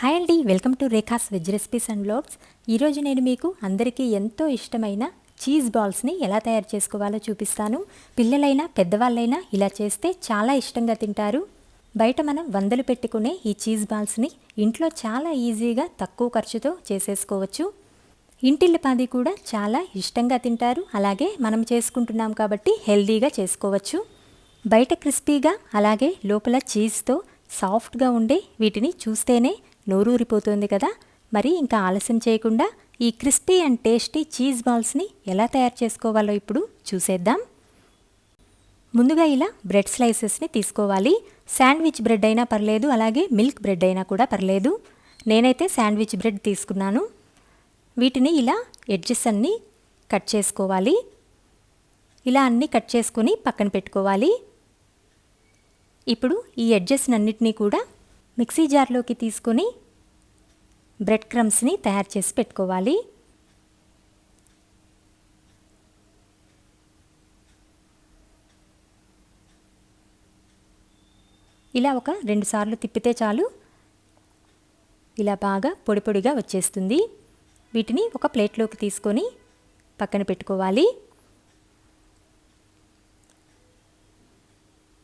Hi అండి welcome to Rekha's veg recipes and blogs ఈరోజు నేను మీకు అందరికీ ఎంతో ఇష్టమైన చీజ్ బాల్స్ని ఎలా తయారు చేసుకోవాలో చూపిస్తాను. పిల్లలైనా పెద్దవాళ్ళైనా ఇలా చేస్తే చాలా ఇష్టంగా తింటారు. బయట మనం వందలు పెట్టుకునే ఈ చీజ్ బాల్స్ని ఇంట్లో చాలా ఈజీగా తక్కువ ఖర్చుతో చేసేసుకోవచ్చు. ఇంటిల్లిపాది కూడా చాలా ఇష్టంగా తింటారు. అలాగే మనం చేసుకుంటున్నాం కాబట్టి హెల్దీగా చేసుకోవచ్చు. బయట క్రిస్పీగా అలాగే లోపల చీజ్తో సాఫ్ట్గా ఉండే వీటిని చూస్తేనే నోరూరిపోతుంది కదా. మరి ఇంకా ఆలస్యం చేయకుండా ఈ క్రిస్పీ అండ్ టేస్టీ చీజ్ బాల్స్ని ఎలా తయారు చేసుకోవాలో ఇప్పుడు చూసేద్దాం. ముందుగా ఇలా బ్రెడ్ స్లైసెస్ని తీసుకోవాలి. శాండ్విచ్ బ్రెడ్ అయినా పర్లేదు అలాగే మిల్క్ బ్రెడ్ అయినా కూడా పర్లేదు. నేనైతే శాండ్విచ్ బ్రెడ్ తీసుకున్నాను. వీటిని ఇలా ఎడ్జెస్ అన్నీ కట్ చేసుకోవాలి. ఇలా అన్నీ కట్ చేసుకుని పక్కన పెట్టుకోవాలి. ఇప్పుడు ఈ ఎడ్జెస్ అన్నిటినీ కూడా మిక్సీ జార్లోకి తీసుకొని బ్రెడ్ క్రమ్స్ని తయారు చేసి పెట్టుకోవాలి. ఇలా ఒక రెండు సార్లు తిప్పితే చాలు. ఇలా బాగా పొడి పొడిగా వచ్చేస్తుంది. వీటిని ఒక ప్లేట్లోకి తీసుకొని పక్కన పెట్టుకోవాలి.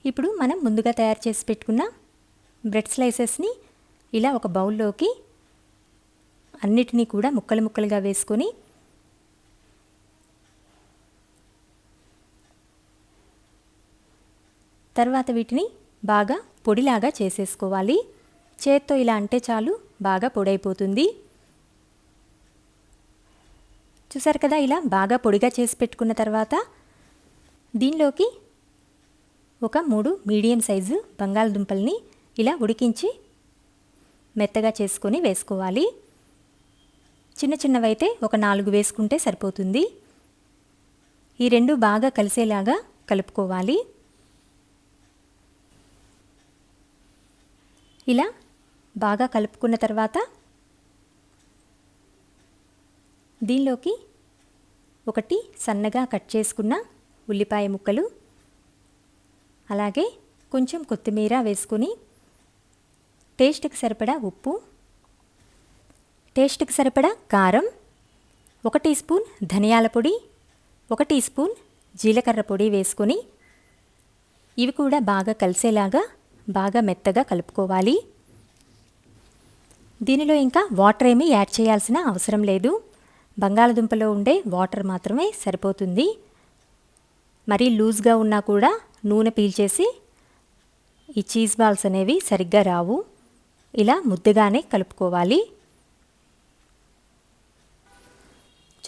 ఇప్పుడు మనం ముందుగా తయారు చేసి పెట్టుకున్న బ్రెడ్ స్లైసెస్ని ఇలా ఒక బౌల్లోకి అన్నిటినీ కూడా ముక్కలు ముక్కలుగా వేసుకొని తర్వాత వీటిని బాగా పొడిలాగా చేసేసుకోవాలి. చేత్తో ఇలా అంటే చాలు బాగా పొడైపోతుంది. చూసారు కదా ఇలా బాగా పొడిగా చేసి పెట్టుకున్న తర్వాత దీనిలోకి ఒక మూడు మీడియం సైజు బంగాళదుంపల్ని ఇలా ఉడికించి మెత్తగా చేసుకొని వేసుకోవాలి. చిన్న చిన్నవైతే ఒక నాలుగు వేసుకుంటే సరిపోతుంది. ఈ రెండు బాగా కలిసేలాగా కలుపుకోవాలి. ఇలా బాగా కలుపుకున్న తర్వాత దీనిలోకి ఒకటి సన్నగా కట్ చేసుకున్న ఉల్లిపాయ ముక్కలు అలాగే కొంచెం కొత్తిమీర వేసుకొని టేస్ట్కి సరిపడా ఉప్పు టేస్ట్కి సరిపడా కారం ఒక టీ స్పూన్ ధనియాల పొడి ఒక టీ స్పూన్ జీలకర్ర పొడి వేసుకొని ఇవి కూడా బాగా కలిసేలాగా బాగా మెత్తగా కలుపుకోవాలి. దీనిలో ఇంకా వాటర్ ఏమీ యాడ్ చేయాల్సిన అవసరం లేదు. బంగాళదుంపలో ఉండే వాటర్ మాత్రమే సరిపోతుంది. మరీ లూజ్గా ఉన్నా కూడా నూనె పీల్చేసి ఈ చీజ్ బాల్స్ అనేవి సరిగ్గా రావు. ఇలా ముద్దగానే కలుపుకోవాలి.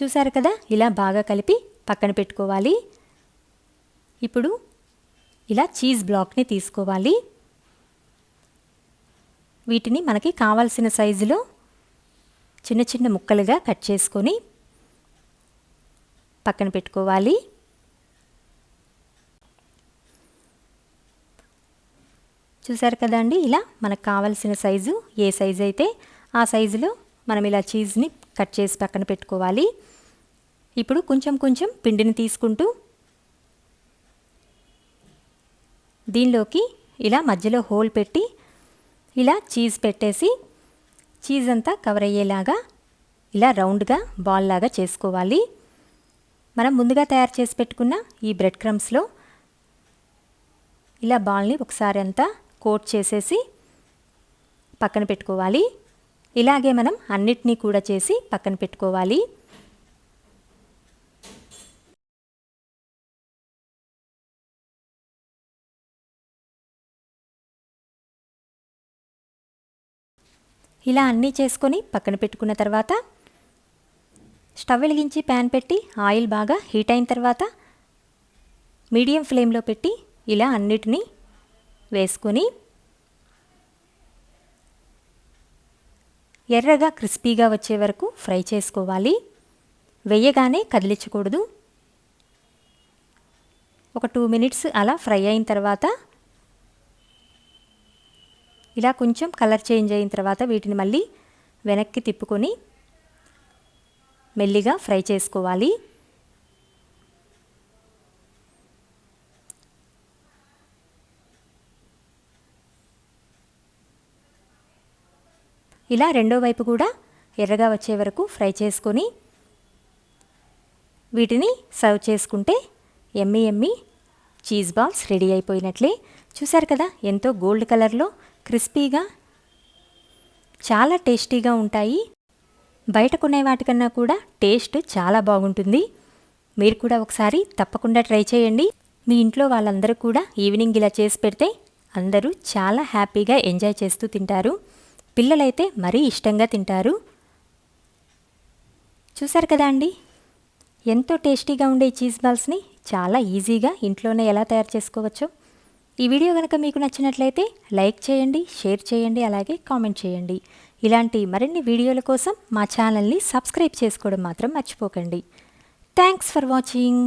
చూసారు కదా? ఇలా బాగా కలిపి పక్కన పెట్టుకోవాలి. ఇప్పుడు ఇలా చీజ్ బ్లాక్ని తీసుకోవాలి. వీటిని మనకి కావాల్సిన సైజులో చిన్న చిన్న ముక్కలుగా కట్ చేసుకొని పక్కన పెట్టుకోవాలి. చూసారు కదండి ఇలా మనకు కావాల్సిన సైజు ఏ సైజు అయితే ఆ సైజులో మనం ఇలా చీజ్ని కట్ చేసి పక్కన పెట్టుకోవాలి. ఇప్పుడు కొంచెం కొంచెం పిండిని తీసుకుంటూ దీనిలోకి ఇలా మధ్యలో హోల్ పెట్టి ఇలా చీజ్ పెట్టేసి చీజ్ అంతా కవర్ అయ్యేలాగా ఇలా రౌండ్గా బాల్ లాగా చేసుకోవాలి. మనం ముందుగా తయారు చేసి పెట్టుకున్న ఈ బ్రెడ్ క్రమ్స్లో ఇలా బాల్ని ఒకసారి అంతా కోట్ చేసేసి పక్కన పెట్టుకోవాలి. ఇలాగే మనం అన్నిటినీ కూడా చేసి పక్కన పెట్టుకోవాలి. ఇలా అన్నీ చేసుకొని పక్కన పెట్టుకున్న తర్వాత స్టవ్ వెలిగించి ప్యాన్ పెట్టి ఆయిల్ బాగా హీట్ అయిన తర్వాత మీడియం ఫ్లేమ్లో పెట్టి ఇలా అన్నిటినీ వేసుకొని ఎర్రగా క్రిస్పీగా వచ్చే వరకు ఫ్రై చేసుకోవాలి. వేయగానే కదిలించకూడదు. ఒక టూ మినిట్స్ అలా ఫ్రై అయిన తర్వాత ఇలా కొంచెం కలర్ చేంజ్ అయిన తర్వాత వీటిని మళ్ళీ వెనక్కి తిప్పుకొని మెల్లిగా ఫ్రై చేసుకోవాలి. ఇలా రెండో వైపు కూడా ఎర్రగా వచ్చే వరకు ఫ్రై చేసుకొని వీటిని సర్వ్ చేసుకుంటే yummy yummy cheese balls ready అయిపోయినట్లే. చూశారు కదా ఎంతో గోల్డ్ కలర్లో క్రిస్పీగా చాలా టేస్టీగా ఉంటాయి. బయట కొనే వాటికన్నా కూడా టేస్ట్ చాలా బాగుంటుంది. మీరు కూడా ఒకసారి తప్పకుండా ట్రై చేయండి. మీ ఇంట్లో వాళ్ళందరూ కూడా ఈవినింగ్ ఇలా చేసి పెడితే అందరూ చాలా హ్యాపీగా ఎంజాయ్ చేస్తూ తింటారు. పిల్లలైతే మరీ ఇష్టంగా తింటారు. చూసారు కదా అండి? ఎంతో టేస్టీగా ఉండే ఈ చీజ్ బాల్స్ని చాలా ఈజీగా ఇంట్లోనే ఎలా తయారు చేసుకోవచ్చో. ఈ వీడియో కనుక మీకు నచ్చినట్లయితే లైక్ చేయండి షేర్ చేయండి అలాగే కామెంట్ చేయండి. ఇలాంటి మరిన్ని వీడియోల కోసం మా ఛానల్ని సబ్స్క్రైబ్ చేసుకోవడం మాత్రం మర్చిపోకండి. Thanks for watching.